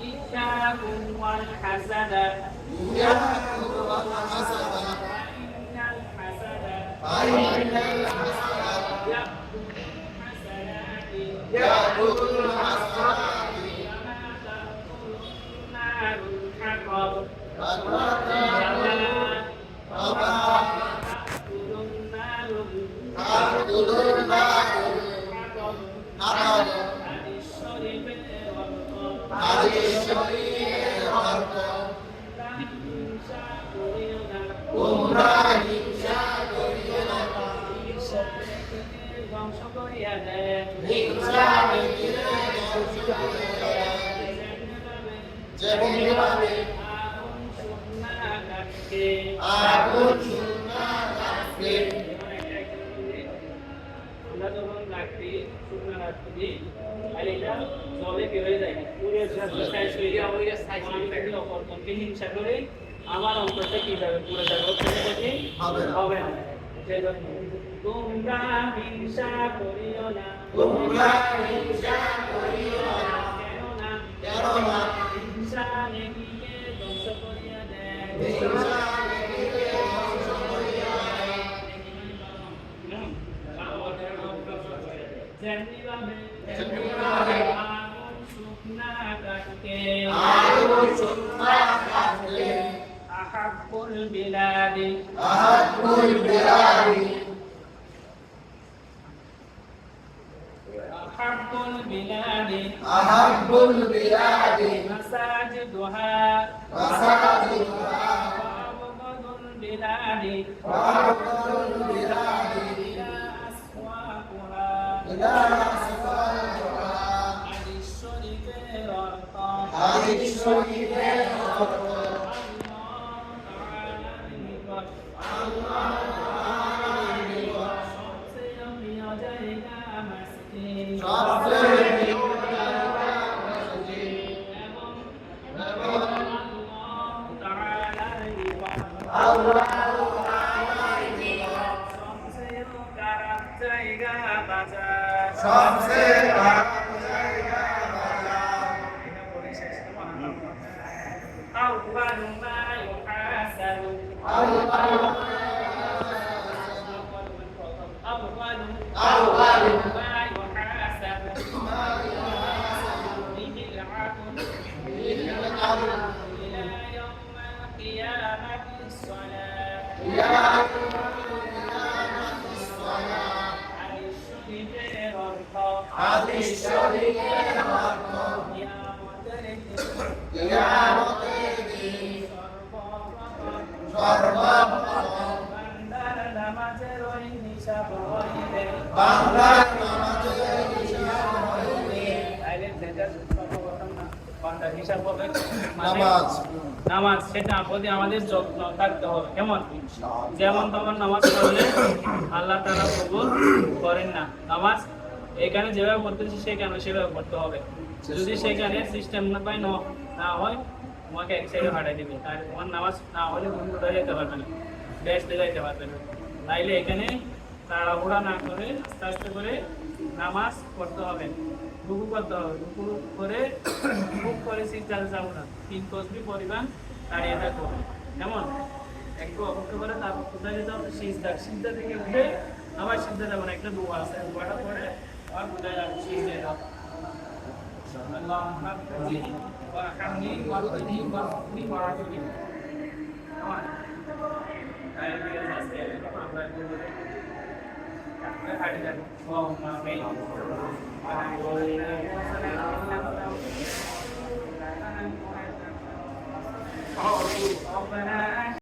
إياكم والحسد فإن الحسد يأكل الحسنات كما تأكل النار الحطب كما تأكل Jai Hind Jai Hind শুকনা কাঠকে আমরা যখন রাখি শুকনা রাখতে দিই আর এটা জলে বেরোয় যায়? পুরো সাইজ হয়ে আমাকে অপরজনকে হিংসা করে আমার অন্তরটা কি যাবে পুরো যাবে সেটা হবে না। হবে না। তোমরা হিংসা করিও না। তোমরা হিংসা করিও না। কেননা কেননা হিংসা নেকিকে ধ্বংস করিয়া দেয় হিংসা নেকিকে ধ্বংস করিয়া দেয়। শুকনা কাঠকে আগুন শুকনা কাঠকে আহাব্বুল বিলাদি বিলাদি আহাব্বুল বিলাদি আসওয়াকুহা ইলা আসফালিহা सबसे أول ما يحاسب أول أول أول ما يحاسب ما يحاسب به العبد به العبد নামাজ। নামাজ সেটা প্রতি আমাদের যত্ন থাকতে হবে। কেমন? যেমন তখন নামাজ পড়লে আল্লাহ তারা কবুল করেন না। নামাজ এখানে যেভাবে পড়তেছি সেখানে সেভাবে পড়তে হবে। যদি সেখানে সিস্টেম না পাই না হয় তোমাকে এক সাইডে পাঠাই দিবে তাহলে তোমার নামাজ না হলে তুমি কোথাও যেতে পারবে না বেসতে যাইতে পারবে না তাইলে এখানে তাড়াহুড়া না করে আস্তে আস্তে করে নামাজ পড়তে হবে রুকু করতে হবে রুকু করে খুব করে সিদ্ধান্ত যাব না তিন তসবি পরিমাণ দাঁড়িয়ে থাকব কেমন একটু অপেক্ষা করে তারপর কোথায় যেতে হবে সিজদা সিজদা থেকে উঠে আবার সিজদা যাব না একটা দোয়া আছে দোয়াটা পড়ে আর কোথায় যাব যাব اللهم اغفر وارحمني وارزقني وارزقني وارزقني Come on. I must say, I'm not good with it. اللهم امين ربنا